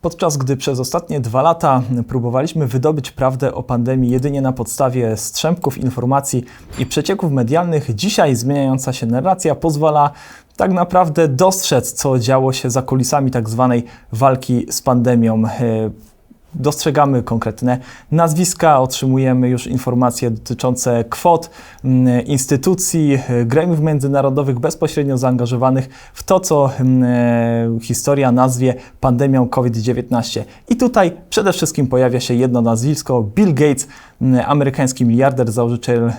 Podczas gdy przez ostatnie dwa lata próbowaliśmy wydobyć prawdę o pandemii jedynie na podstawie strzępków informacji i przecieków medialnych, dzisiaj zmieniająca się narracja pozwala tak naprawdę dostrzec, co działo się za kulisami tak zwanej walki z pandemią. Dostrzegamy konkretne nazwiska, otrzymujemy już informacje dotyczące kwot, mm, instytucji, gremiów międzynarodowych bezpośrednio zaangażowanych w to, co mm, e, historia nazwie pandemią COVID-19. I tutaj przede wszystkim pojawia się jedno nazwisko Bill Gates, amerykański miliarder, założyciel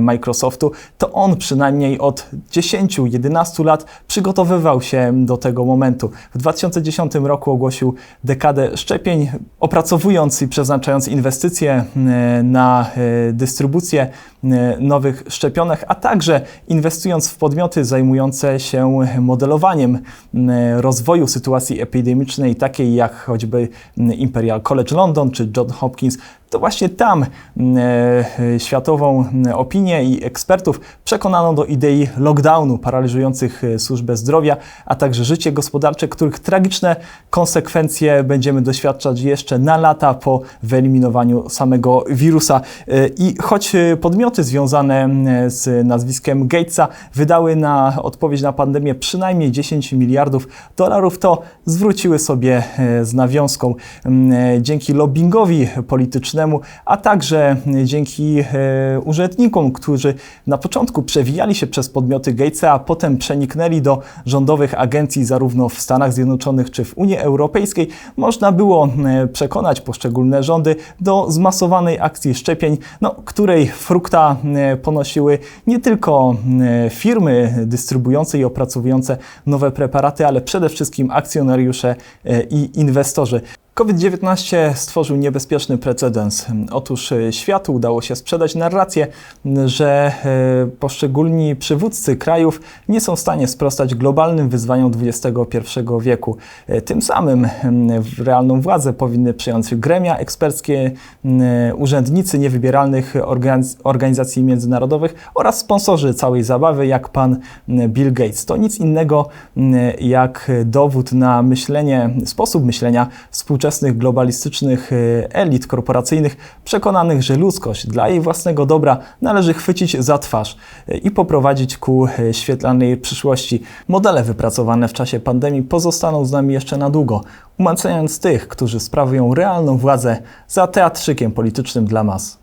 Microsoftu. To on przynajmniej od 10-11 lat przygotowywał się do tego momentu. W 2010 roku ogłosił dekadę szczepień opracowując i przeznaczając inwestycje na e, dystrybucję nowych szczepionek, a także inwestując w podmioty zajmujące się modelowaniem rozwoju sytuacji epidemicznej, takiej jak choćby Imperial College London czy John Hopkins, to właśnie tam światową opinię i ekspertów przekonano do idei lockdownu paraliżujących służbę zdrowia, a także życie gospodarcze, których tragiczne konsekwencje będziemy doświadczać jeszcze na lata po wyeliminowaniu samego wirusa. E, I choć podmioty związane z nazwiskiem Gatesa wydały na odpowiedź na pandemię przynajmniej 10 miliardów dolarów, to zwróciły sobie e, z nawiązką dzięki lobbyingowi politycznemu a także dzięki e, urzędnikom, którzy na początku przewijali się przez podmioty Gatesa, a potem przeniknęli do rządowych agencji zarówno w Stanach Zjednoczonych czy w Unii Europejskiej, można było e, przekonać poszczególne rządy do zmasowanej akcji szczepień, no, której frukta e, ponosiły nie tylko firmy dystrybuujące i opracowujące nowe preparaty, ale przede wszystkim akcjonariusze i inwestorzy. COVID-19 stworzył niebezpieczny precedens. Otóż e, światu udało się sprzedać narrację, że e, poszczególni przywódcy krajów nie są w stanie sprostać globalnym wyzwaniom XXI wieku. E, tym samym realną władzę powinny przejąć gremia eksperckie, urzędnicy niewybieralnych organizacji międzynarodowych oraz sponsorzy całej zabawy, jak pan Bill Gates. To nic innego jak dowód na myślenie, sposób myślenia współczesnego współczesnych globalistycznych e, elit korporacyjnych przekonanych, że ludzkość dla jej własnego dobra należy chwycić za twarz e, i poprowadzić ku e, świetlanej przyszłości. Modele wypracowane w czasie pandemii pozostaną z nami jeszcze na długo, umacniając tych, którzy sprawują realną władzę za teatrzykiem politycznym dla mas.